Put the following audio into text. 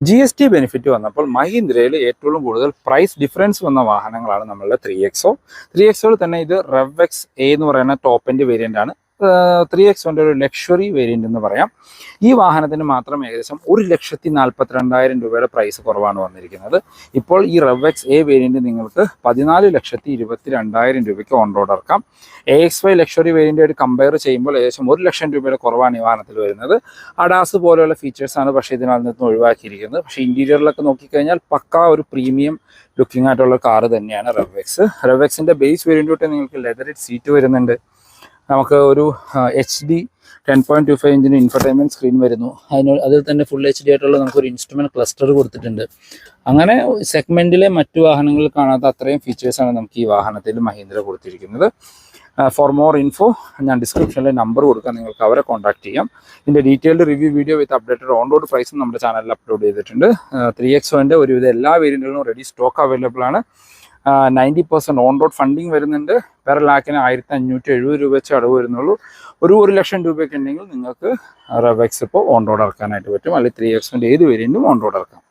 G S T benefit വന്നപ്പോൾ മഹീന്ദ്രയിൽ ഏറ്റവും കൂടുതൽ പ്രൈസ് ഡിഫറൻസ് വന്ന വാഹനങ്ങളാണ് നമ്മളുടെ ത്രീ എക്സോ ത്രീ എക്സോയിൽ തന്നെ ഇത് റെവ് എക്സ് എ എന്ന് പറയുന്ന ടോപ്പ് എൻഡ് വേരിയന്റ് ആണ്. ത്രീ എക്സ് എക്സോന്റെ ഒരു ലക്ഷറി വേരിയന്റ് എന്ന് പറയാം. ഈ വാഹനത്തിന് മാത്രം ഏകദേശം ഒരു ലക്ഷത്തി നാൽപ്പത്തി രണ്ടായിരം രൂപയുടെ പ്രൈസ് കുറവാണ് വന്നിരിക്കുന്നത്. ഇപ്പോൾ ഈ റവെക്സ് എ വേരിയന്റ് നിങ്ങൾക്ക് പതിനാല് ലക്ഷത്തി ഇരുപത്തി രണ്ടായിരം രൂപയ്ക്ക് ഓൺ റോഡ് ഇറക്കാം. എ എക്സ് വൈ ലക്ഷറി വേരിയന്റായിട്ട് കമ്പയർ ചെയ്യുമ്പോൾ ഏകദേശം ഒരു ലക്ഷം രൂപയുടെ കുറവാണ് ഈ വാഹനത്തിൽ വരുന്നത്. അഡാസ് പോലെയുള്ള ഫീച്ചേഴ്സാണ് പക്ഷേ ഇതിനകത്ത് നിന്ന് ഒഴിവാക്കിയിരിക്കുന്നത്. പക്ഷേ ഇന്റീരിയറിലൊക്കെ നോക്കിക്കഴിഞ്ഞാൽ പക്കാ ഒരു പ്രീമിയം ലുക്കിംഗ് ആയിട്ടുള്ള കാറ് തന്നെയാണ് റവെക്സ് റവെക്സിന്റെ ബേസ് വേരിയന്റ് തൊട്ട് നിങ്ങൾക്ക് ലെതറിഡ് സീറ്റ് വരുന്നുണ്ട്. നമുക്ക് ഒരു H D ten point two five ഇഞ്ചിന് infotainment screen വരുന്നു. അതിന് അതിൽ തന്നെ ഫുൾ എച്ച് ഡി ആയിട്ടുള്ള നമുക്കൊരു ഇൻസ്ട്രുമെന്റ് ക്ലസ്റ്റർ കൊടുത്തിട്ടുണ്ട്. അങ്ങനെ സെഗ്മെന്റിലെ മറ്റു വാഹനങ്ങളിൽ കാണാത്ത അത്രയും ഫീച്ചേഴ്സാണ് നമുക്ക് ഈ വാഹനത്തിൽ മഹീന്ദ്ര കൊടുത്തിരിക്കുന്നത്. ഫോർ മോർ ഇൻഫോ ഞാൻ ഡിസ്ക്രിപ്ഷനിലെ നമ്പർ കൊടുക്കാം. നിങ്ങൾക്ക് അവരെ കോൺടാക്ട് ചെയ്യാം. ഇതിന്റെ detailed review video with updated on road പ്രൈസും നമ്മുടെ ചാനലിൽ അപ്ലോഡ് ചെയ്തിട്ടുണ്ട്. ത്രീ എക്സ് വന്റെ ഒരുവിധ എല്ലാ വേരിയന്റുകളും റെഡി സ്റ്റോക്ക് അവൈലബിൾ ആണ്. Ninety percent on road funding വരുന്നുണ്ട്. പെർ ലാക്കിന് ആയിരത്തി അഞ്ഞൂറ്റി എഴുപത് രൂപ വെച്ച് അടവ് വരുന്നുള്ളൂ. ഒരു ഒരു ലക്ഷം രൂപയൊക്കെ ഉണ്ടെങ്കിൽ നിങ്ങൾക്ക് റെവെക്സ് ഇപ്പോൾ ഓൺ റോഡ് ഇറക്കാനായിട്ട് പറ്റും. അല്ലെങ്കിൽ ത്രീ എക്സിന്റെ ഏത് വേരിയന്റും ഓൺ റോഡ് ഇറക്കാം.